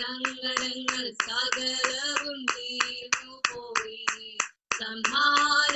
സങ്കടങ്ങൾ സകലവും തീർന്നു പോയി സംഹാരദൂതൻ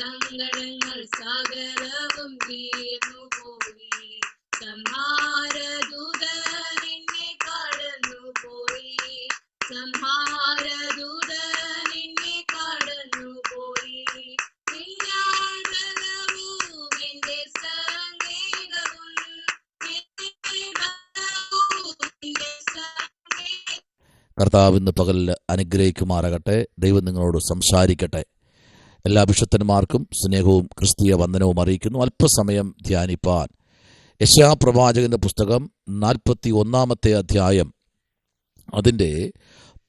സങ്കടങ്ങൾ സകലവും തീർന്നു പോയി. സംഹാരദൂതൻ എന്നെ കടന്നു പോയി. സംഹാരദൂതൻ എന്നെ കടന്നു പോയി. നിന്നാണ്ടനവും എന്റെ സംഗീതവും എന്റെ ബലവും എന്റെ സംഗീതവും കർത്താവ് ഇന്ന് പകലിൽ അനുഗ്രഹിക്കുമാറാകട്ടെ. ദൈവം നിങ്ങളോട് സംസാരിക്കട്ടെ. എല്ലാ വിശുദ്ധന്മാർക്കും സ്നേഹവും ക്രിസ്തീയ വന്ദനവും അറിയിക്കുന്നു. അല്പസമയം ധ്യാനിപ്പാൻ. യശാപ്രവാചകന്റെ പുസ്തകം നാൽപ്പത്തി ഒന്നാമത്തെ അധ്യായം. അതിന്റെ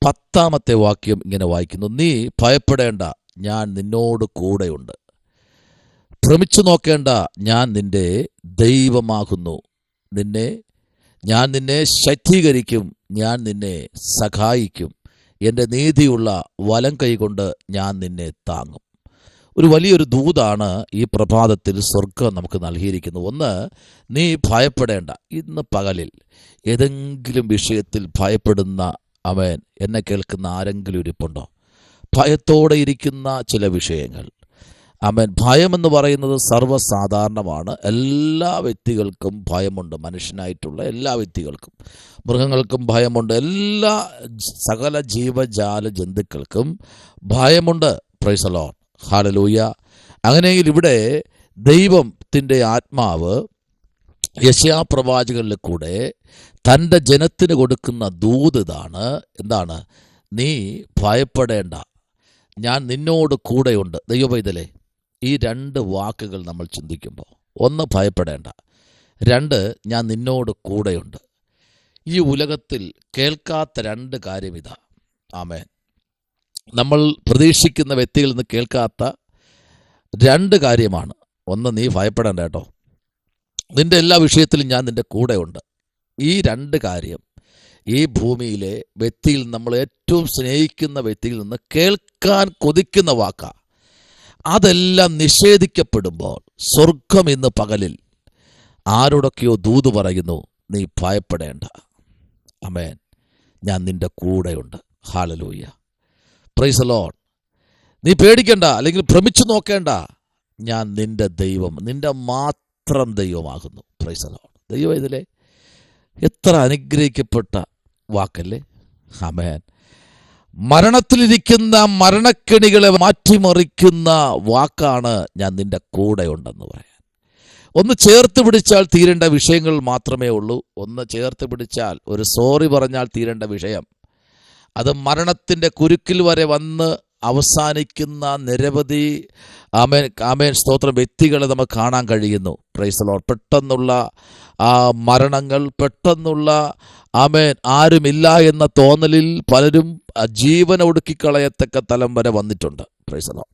പത്താമത്തെ വാക്യം ഇങ്ങനെ വായിക്കുന്നു. നീ ഭയപ്പെടേണ്ട ഞാൻ നിന്നോട് കൂടെയുണ്ട്. ഭ്രമിച്ചു നോക്കേണ്ട ഞാൻ നിന്റെ ദൈവമാകുന്നു. നിന്നെ ഞാൻ നിന്നെ ശക്തീകരിക്കും ഞാൻ നിന്നെ സഹായിക്കും. എന്റെ നീതിയുള്ള വലം കൈകൊണ്ട് ഞാൻ നിന്നെ താങ്ങും. ഒരു വലിയൊരു ദൂതാണ് ഈ പ്രഭാതത്തിൽ സ്വർഗം നമുക്ക് നൽകിയിരിക്കുന്നത് ഒന്ന് നീ ഭയപ്പെടേണ്ട. ഇന്ന് പകലിൽ ഏതെങ്കിലും വിഷയത്തിൽ ഭയപ്പെടുന്ന അവൻ എന്നെ കേൾക്കുന്ന ആരെങ്കിലും ഇരിപ്പുണ്ടോ? ഭയത്തോടെ ഇരിക്കുന്ന ചില വിഷയങ്ങൾ. അവൻ ഭയമെന്ന് പറയുന്നത് സർവസാധാരണമാണ്. എല്ലാ വ്യക്തികൾക്കും ഭയമുണ്ട്. മനുഷ്യനായിട്ടുള്ള എല്ലാ വ്യക്തികൾക്കും. മൃഗങ്ങൾക്കും ഭയമുണ്ട്. എല്ലാ സകല ജീവജാല ജന്തുക്കൾക്കും ഭയമുണ്ട്. പ്രൈസലോൺ ഹാലലൂയ. അങ്ങനെയെങ്കിൽ ഇവിടെ ദൈവത്തിന്റെ ആത്മാവ് യശയാപ്രവാചകളിൽ കൂടെ തന്റെ ജനത്തിന് കൊടുക്കുന്ന ദൂത് ഇതാണ്. എന്താണ്? നീ ഭയപ്പെടേണ്ട. ഞാൻ നിന്നോട് കൂടെയുണ്ട്. ദൈവപൈതലേ ഈ രണ്ട് വാക്കുകൾ നമ്മൾ ചിന്തിക്കുമ്പോൾ. ഒന്ന് ഭയപ്പെടേണ്ട. രണ്ട് ഞാൻ നിന്നോട് കൂടെയുണ്ട്. ഈ ഉലകത്തിൽ കേൾക്കാത്ത രണ്ട് കാര്യം ഇതാ. ആമേൻ. നമ്മൾ പ്രതീക്ഷിക്കുന്ന വ്യക്തിയിൽ നിന്ന് കേൾക്കാത്ത രണ്ട് കാര്യമാണ്. ഒന്ന് നീ ഭയപ്പെടേണ്ട കേട്ടോ. നിന്റെ എല്ലാ വിഷയത്തിലും ഞാൻ നിന്റെ കൂടെയുണ്ട്. ഈ രണ്ട് കാര്യം ഈ ഭൂമിയിലെ വ്യക്തിയിൽ നമ്മൾ ഏറ്റവും സ്നേഹിക്കുന്ന വ്യക്തിയിൽ നിന്ന് കേൾക്കാൻ കൊതിക്കുന്ന വാക്ക. അതെല്ലാം നിഷേധിക്കപ്പെടുമ്പോൾ സ്വർഗം ഇന്ന് പകലിൽ ആരോടൊക്കെയോ ദൂത് പറയുന്നു നീ ഭയപ്പെടേണ്ട. അമേൻ. ഞാൻ നിന്റെ കൂടെയുണ്ട്. ഹാലലൂയ പ്രൈസ് ലോൺ നീ പേടിക്കണ്ട അല്ലെങ്കിൽ ഭ്രമിച്ചു നോക്കേണ്ട. ഞാൻ നിന്റെ ദൈവം നിന്റെ മാത്രം ദൈവമാകുന്നു. പ്രൈസ് ലോൺ ദൈവം ഇതിലെ എത്ര അനുഗ്രഹിക്കപ്പെട്ട വാക്കല്ലേ? ഹമേൻ മരണത്തിലിരിക്കുന്ന മരണക്കെണികളെ മാറ്റിമറിക്കുന്ന വാക്കാണ് ഞാൻ നിന്റെ കൂടെ ഉണ്ടെന്ന് പറയാൻ. ഒന്ന് ചേർത്ത് പിടിച്ചാൽ തീരേണ്ട വിഷയങ്ങൾ മാത്രമേ ഉള്ളൂ. ഒന്ന് ചേർത്ത് പിടിച്ചാൽ ഒരു സോറി പറഞ്ഞാൽ തീരേണ്ട വിഷയം. അത് മരണത്തിന്റെ കുരുക്കിൽ വരെ വന്ന് അവസാനിക്കുന്ന നിരവധി ആമേൻ ആമേൻ സ്തോത്രം വ്യക്തികളെ നമുക്ക് കാണാൻ കഴിയുന്നു. പ്രൈസലോർ പെട്ടെന്നുള്ള ആ മരണങ്ങൾ പെട്ടെന്നുള്ള ആമേൻ ആരുമില്ല എന്ന തോന്നലിൽ പലരും ജീവനൊടുക്കിക്കളയത്തക്ക തലം വരെ വന്നിട്ടുണ്ട്. പ്രൈസലോർ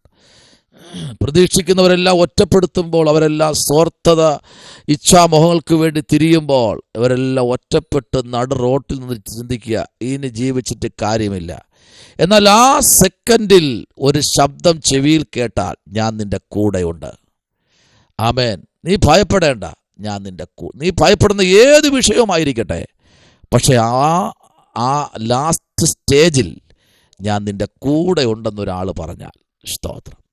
പ്രതീക്ഷിക്കുന്നവരെല്ലാം ഒറ്റപ്പെടുത്തുമ്പോൾ അവരെല്ലാം സ്വാർത്ഥത ഇച്ഛാമോഹങ്ങൾക്ക് വേണ്ടി തിരിയുമ്പോൾ ഇവരെല്ലാം ഒറ്റപ്പെട്ട് നടു റോട്ടിൽ നിന്ന് ചിന്തിക്കുക ഇനി ജീവിച്ചിട്ട് കാര്യമില്ല. എന്നാൽ ആ സെക്കൻഡിൽ ഒരു ശബ്ദം ചെവിയിൽ കേട്ടാൽ ഞാൻ നിന്റെ കൂടെയുണ്ട്. ആമേൻ. നീ ഭയപ്പെടേണ്ട. ഞാൻ നിന്റെ കൂ നീ ഭയപ്പെടുന്ന ഏത് വിഷയവുമായിരിക്കട്ടെ. പക്ഷേ ആ ആ ലാസ്റ്റ് സ്റ്റേജിൽ ഞാൻ നിന്റെ കൂടെ ഉണ്ടെന്നൊരാൾ പറഞ്ഞാൽ സ്തോത്രം.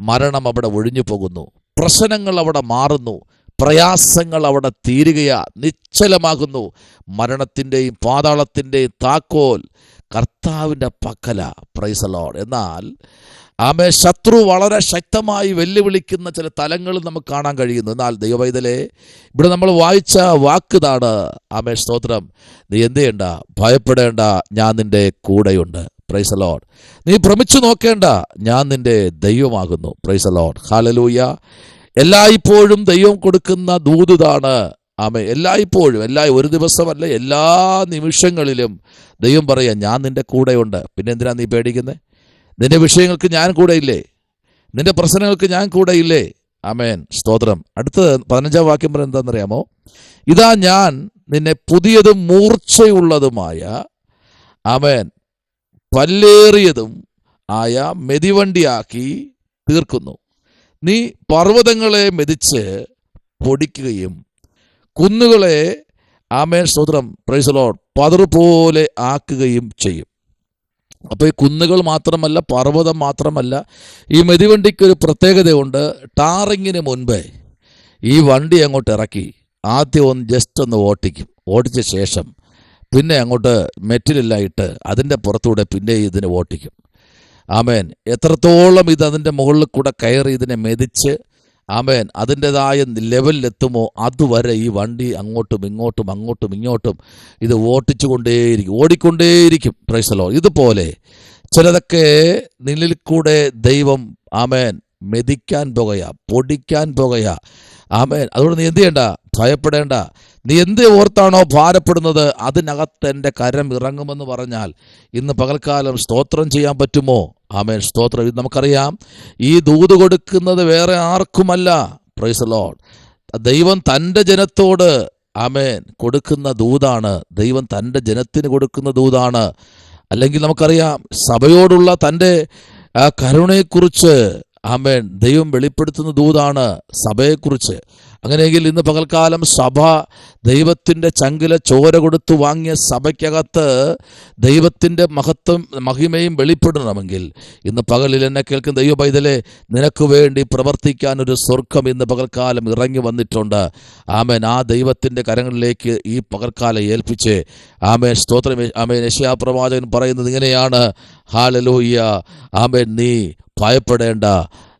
മരണം അവിടെ ഒഴിഞ്ഞു പോകുന്നു. പ്രശ്നങ്ങൾ അവിടെ മാറുന്നു. പ്രയാസങ്ങൾ അവിടെ തീരുകയാ. നിശ്ചലമാകുന്നു. മരണത്തിന്റെയും പാതാളത്തിന്റെയും താക്കോൽ കർത്താവിന്റെ പക്കല. പ്രൈസലോൺ എന്നാൽ ആമെ ശത്രു വളരെ ശക്തമായി വെല്ലുവിളിക്കുന്ന ചില തലങ്ങൾ നമുക്ക് കാണാൻ കഴിയുന്നു. എന്നാൽ ദൈവവൈതലെ ഇവിടെ നമ്മൾ വായിച്ച വാക്കുതാണ്. ആമേ സ്തോത്രം. നീ എന്ത് ചെയ്യണ്ട? ഭയപ്പെടേണ്ട. ഞാൻ നിന്റെ കൂടെയുണ്ട്. പ്രൈസലോൺ നീ ഭ്രമിച്ചു നോക്കേണ്ട ഞാൻ നിന്റെ ദൈവമാകുന്നു. പ്രൈസ് അലോഡ് ഹാലലൂയ എല്ലായ്പ്പോഴും ദൈവം കൊടുക്കുന്ന ദൂതുതാണ്. ആമേ എല്ലായ്പ്പോഴും എല്ലാ ഒരു ദിവസമല്ല എല്ലാ നിമിഷങ്ങളിലും ദൈവം പറയാം ഞാൻ നിന്റെ കൂടെയുണ്ട്. പിന്നെ എന്തിനാ നീ പേടിക്കുന്നത് നിന്റെ വിഷയങ്ങൾക്ക് ഞാൻ കൂടെ ഇല്ലേ നിന്റെ പ്രശ്നങ്ങൾക്ക് ഞാൻ കൂടെ ഇല്ലേ ആമേൻ. സ്തോത്രം. അടുത്തത് പതിനഞ്ചാം വാക്യം പറയുന്നത് എന്താണെന്നറിയാമോ? ഇതാ ഞാൻ നിന്നെ പുതിയതും മൂർച്ചയുള്ളതുമായ ആമേൻ പല്ലേറിയതും ആയ മെതിവണ്ടിയാക്കി തീർക്കുന്നു. നീ പർവതങ്ങളെ മെതിച്ച് പൊടിക്കുകയും കുന്നുകളെ ആമേൻ സ്തോത്രം പ്രൈസലോൺ പതർ പോലെ ആക്കുകയും ചെയ്യും. അപ്പോൾ ഈ കുന്നുകൾ മാത്രമല്ല പർവതം മാത്രമല്ല ഈ മെതിവണ്ടിക്ക് ഒരു പ്രത്യേകതയുണ്ട്. ടാറിങ്ങിന് മുൻപേ ഈ വണ്ടി അങ്ങോട്ട് ഇറക്കി. ആദ്യം ഒന്ന് ജസ്റ്റ് ഒന്ന് ഓട്ടിക്കും. ഓടിച്ച ശേഷം പിന്നെ അങ്ങോട്ട് മെറ്റിലെല്ലാം ഇട്ട് അതിന്റെ പുറത്തൂടെ പിന്നെ ഇതിനെ ഓട്ടിക്കും. ആമേൻ. എത്രത്തോളം ഇത് അതിന്റെ മുകളിൽ കൂടെ കയറി ഇതിനെ മെതിച്ച് ആമേൻ അതിന്റെതായ ലെവലിലെത്തുമോ അതുവരെ ഈ വണ്ടി അങ്ങോട്ടും ഇങ്ങോട്ടും അങ്ങോട്ടും ഇങ്ങോട്ടും ഇത് ഓട്ടിച്ചു കൊണ്ടേയിരിക്കും ഓടിക്കൊണ്ടേയിരിക്കും പ്രൈസലോ ഇതുപോലെ ചിലതൊക്കെ നിന്നിൽ കൂടെ ദൈവം ആമേൻ മെതിക്കാൻ പോകുക പൊടിക്കാൻ പോകുക ആമേൻ. അതുകൊണ്ട് നീ എന്ത് ചെയ്യണ്ട? ഭയപ്പെടേണ്ട. നീ എന്ത് ഓർത്താണോ ഭാരപ്പെടുന്നത് അതിനകത്ത് എന്റെ കരം ഇറങ്ങുമെന്ന് പറഞ്ഞാൽ ഇന്ന് പകൽക്കാലം സ്തോത്രം ചെയ്യാൻ പറ്റുമോ? ആമേൻ. സ്തോത്രം ഇത് നമുക്കറിയാം. ഈ ദൂത് കൊടുക്കുന്നത് വേറെ ആർക്കുമല്ല. പ്രൈസ് ലോഡ് ദൈവം തന്റെ ജനത്തോട് ആമേൻ കൊടുക്കുന്ന ദൂതാണ്. ദൈവം തന്റെ ജനത്തിന് കൊടുക്കുന്ന ദൂതാണ്. അല്ലെങ്കിൽ നമുക്കറിയാം സഭയോടുള്ള തന്റെ കരുണയെക്കുറിച്ച് ആമേൻ ദൈവം വെളിപ്പെടുത്തുന്ന ദൂതാണ് സഭയെക്കുറിച്ച്. അങ്ങനെയെങ്കിൽ ഇന്ന് പകൽക്കാലം സഭ ദൈവത്തിന്റെ ചങ്കില ചോര കൊടുത്തു വാങ്ങിയ സഭയ്ക്കകത്ത് ദൈവത്തിന്റെ മഹത്വം മഹിമയും വെളിപ്പെടണമെങ്കിൽ ഇന്ന് പകലിൽ എന്നെ കേൾക്കുന്ന ദൈവ പൈതലെ നിനക്ക് വേണ്ടി പ്രവർത്തിക്കാൻ ഒരു സ്വർഗം ഇന്ന് പകൽക്കാലം ഇറങ്ങി വന്നിട്ടുണ്ട്. ആമേൻ. ആ ദൈവത്തിന്റെ കരങ്ങളിലേക്ക് ഈ പകൽക്കാലം ഏൽപ്പിച്ച് ആമേൻ. സ്തോത്രം. ആമേൻ. യശയാപ്രവാചകൻ പറയുന്നത് ഇങ്ങനെയാണ്. ഹാലലൂയ്യ. ആമേൻ. നീ ഭയപ്പെടേണ്ട.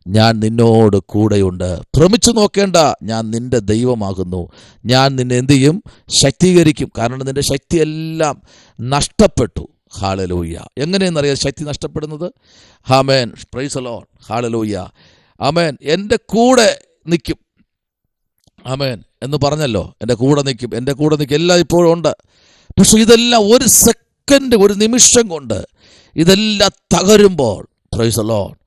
ഞാൻ നിന്നോട് കൂടെയുണ്ട്. ഭ്രമിച്ചു നോക്കേണ്ട ഞാൻ നിന്റെ ദൈവമാകുന്നു. ഞാൻ നിന്നെ എന്തു ചെയ്യും? ശക്തീകരിക്കും. കാരണം നിന്റെ ശക്തിയെല്ലാം നഷ്ടപ്പെട്ടു. ഹാളലൂയ്യ എങ്ങനെയെന്നറിയാം ശക്തി നഷ്ടപ്പെടുന്നത്? ഹാമേൻ പ്രൈസലോൺ ഹാളലൂയ്യ അമേൻ എന്റെ കൂടെ നിൽക്കും. അമേൻ എന്ന് പറഞ്ഞല്ലോ. എന്റെ കൂടെ നിൽക്കും. എന്റെ കൂടെ നിൽക്കും. എല്ലാം ഇപ്പോഴും ഉണ്ട്. പക്ഷെ ഇതെല്ലാം ഒരു സെക്കൻഡ് ഒരു നിമിഷം കൊണ്ട് ഇതെല്ലാം തകരുമ്പോൾ പ്രൈസലോൺ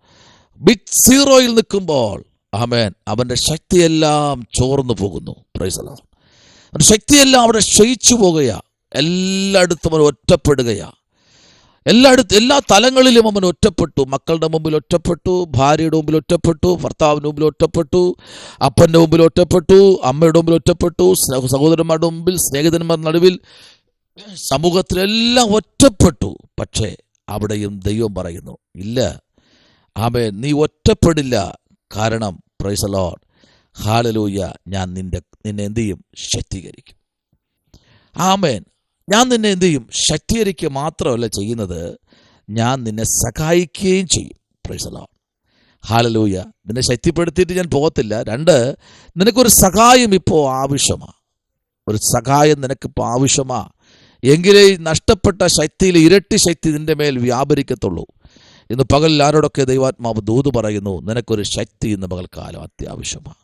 ബിഗ് സീറോയിൽ നിൽക്കുമ്പോൾ ആമേൻ അവന്റെ ശക്തിയെല്ലാം ചോർന്നു പോകുന്നു. പ്രൈസലോ അവന്റെ ശക്തിയെല്ലാം അവിടെ ക്ഷയിച്ചു പോകുകയാ. എല്ലായിടത്തും അവൻ ഒറ്റപ്പെടുകയാ. എല്ലായിടത്തും എല്ലാ തലങ്ങളിലും അവൻ ഒറ്റപ്പെട്ടു. മക്കളുടെ മുമ്പിൽ ഒറ്റപ്പെട്ടു ഭാര്യയുടെ മുമ്പിൽ ഒറ്റപ്പെട്ടു ഭർത്താവിന്റെ മുമ്പിൽ ഒറ്റപ്പെട്ടു അപ്പന്റെ മുമ്പിൽ ഒറ്റപ്പെട്ടു അമ്മയുടെ മുമ്പിൽ ഒറ്റപ്പെട്ടു സ്നേഹ- സഹോദരന്മാരുടെ മുമ്പിൽ സ്നേഹിതന്മാരുടെ നടുവിൽ സമൂഹത്തിലെല്ലാം ഒറ്റപ്പെട്ടു. പക്ഷേ അവിടെയും ദൈവം പറയുന്നു ഇല്ല ആമേ നീ ഒറ്റപ്പെടില്ല. കാരണം പ്രൈസ് അലോഡ് ഹാലലൂയ ഞാൻ നിന്റെ നിന്നെ എന്ത് ചെയ്യും? ശക്തീകരിക്കും. ആമേൻ. ഞാൻ നിന്നെ എന്ത് ചെയ്യും? ശക്തീകരിക്കുക മാത്രമല്ല ചെയ്യുന്നത് ഞാൻ നിന്നെ സഹായിക്കുകയും ചെയ്യും. പ്രൈസ് പ്രൈസലോൺ ഹാലലൂയ നിന്നെ ശക്തിപ്പെടുത്തിയിട്ട് ഞാൻ പോകത്തില്ല. രണ്ട് നിനക്കൊരു സഹായം ഇപ്പോൾ ആവശ്യമാണ് ഒരു സഹായം നിനക്കിപ്പോൾ ആവശ്യമാണ് എങ്കിലേ നഷ്ടപ്പെട്ട ശക്തിയിൽ ഇരട്ടി ശക്തി നിന്റെ മേൽ വ്യാപരിക്കത്തുള്ളൂ. ഇന്ന് പകലിൽ ആരോടൊക്കെ ദൈവാത്മാവ് ദൂത് പറയുന്നു? നിനക്കൊരു ശക്തി ഇന്ന് പകൽക്കാലം അത്യാവശ്യമാണ്.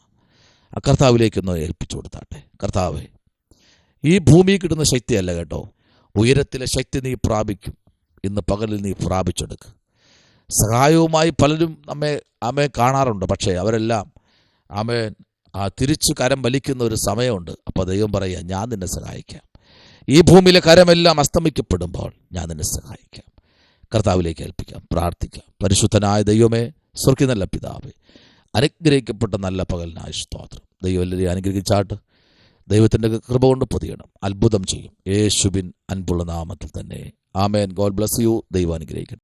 ആ കർത്താവിലേക്കൊന്ന് ഏൽപ്പിച്ചു കൊടുത്താട്ടെ. കർത്താവ് ഈ ഭൂമിയിൽ കിട്ടുന്ന ശക്തിയല്ല കേട്ടോ. ഉയരത്തിലെ ശക്തി നീ പ്രാപിക്കും. ഇന്ന് പകലിൽ നീ പ്രാപിച്ചെടുക്കുക സഹായവുമായി പലരും നമ്മെ ആമയെ കാണാറുണ്ട്. പക്ഷേ അവരെല്ലാം ആമേ ആ തിരിച്ചു കരം വലിക്കുന്ന ഒരു സമയമുണ്ട്. അപ്പോൾ ദൈവം പറയുക ഞാൻ നിന്നെ സഹായിക്കാം. ഈ ഭൂമിയിലെ കരമെല്ലാം അസ്തമിക്കപ്പെടുമ്പോൾ ഞാൻ നിന്നെ സഹായിക്കാം. കർത്താവിലേക്ക് ഏൽപ്പിക്കാം. പ്രാർത്ഥിക്കാം. പരിശുദ്ധനായ ദൈവമേ സ്വർഗി നല്ല പിതാവേ അനുഗ്രഹിക്കപ്പെട്ട നല്ല പകലിനായ സ്തോത്രം. ദൈവം എല്ലാവരെയും അനുഗ്രഹിച്ചാട്ട് ദൈവത്തിന്റെ കൃപ കൊണ്ട് പൊതിയണം. അത്ഭുതം ചെയ്യും. യേശുബിൻ അൻപുള്ള നാമത്തിൽ തന്നെ. ആമേൻ. God bless you. ദൈവം അനുഗ്രഹിക്കട്ടെ.